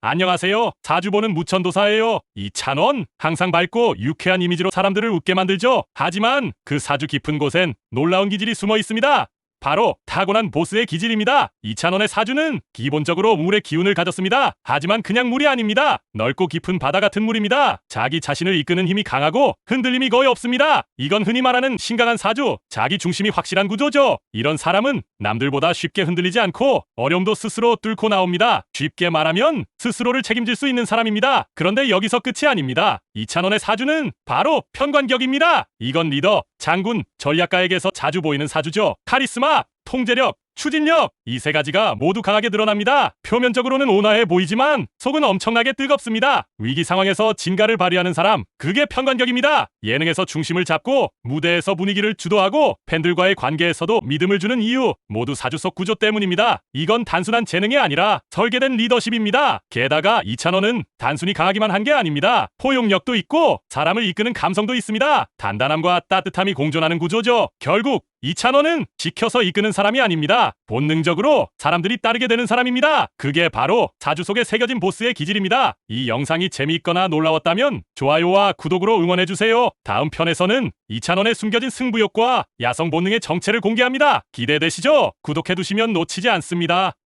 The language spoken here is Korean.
안녕하세요. 자주 보는 무천도사예요. 이찬원 항상 밝고 유쾌한 이미지로 사람들을 웃게 만들죠. 하지만 그 사주 깊은 곳엔 놀라운 기질이 숨어 있습니다. 바로 타고난 보스의 기질입니다. 이찬원의 사주는 기본적으로 물의 기운을 가졌습니다. 하지만 그냥 물이 아닙니다. 넓고 깊은 바다 같은 물입니다. 자기 자신을 이끄는 힘이 강하고 흔들림이 거의 없습니다. 이건 흔히 말하는 신강한 사주, 자기 중심이 확실한 구조죠. 이런 사람은 남들보다 쉽게 흔들리지 않고 어려움도 스스로 뚫고 나옵니다. 쉽게 말하면 스스로를 책임질 수 있는 사람입니다. 그런데 여기서 끝이 아닙니다. 이찬원의 사주는 바로 편관격입니다. 이건 리더, 장군, 전략가에게서 자주 보이는 사주죠. 카리스마, 통제력, 추진력 이 세 가지가 모두 강하게 드러납니다. 표면적으로는 온화해 보이지만 속은 엄청나게 뜨겁습니다. 위기 상황에서 진가를 발휘하는 사람 그게 편관격입니다. 예능에서 중심을 잡고 무대에서 분위기를 주도하고 팬들과의 관계에서도 믿음을 주는 이유 모두 사주 속 구조 때문입니다. 이건 단순한 재능이 아니라 설계된 리더십입니다. 게다가 이찬원은 단순히 강하기만 한 게 아닙니다. 포용력도 있고 사람을 이끄는 감성도 있습니다. 단단함과 따뜻함이 공존하는 구조죠. 결국 이찬원은 지켜서 이끄는 사람이 아닙니다. 본능적으로 사람들이 따르게 되는 사람입니다. 그게 바로 사주 속에 새겨진 보스의 기질입니다. 이 영상이 재미있거나 놀라웠다면 좋아요와 구독으로 응원해주세요. 다음 편에서는 이찬원의 숨겨진 승부욕과 야성 본능의 정체를 공개합니다. 기대되시죠? 구독해두시면 놓치지 않습니다.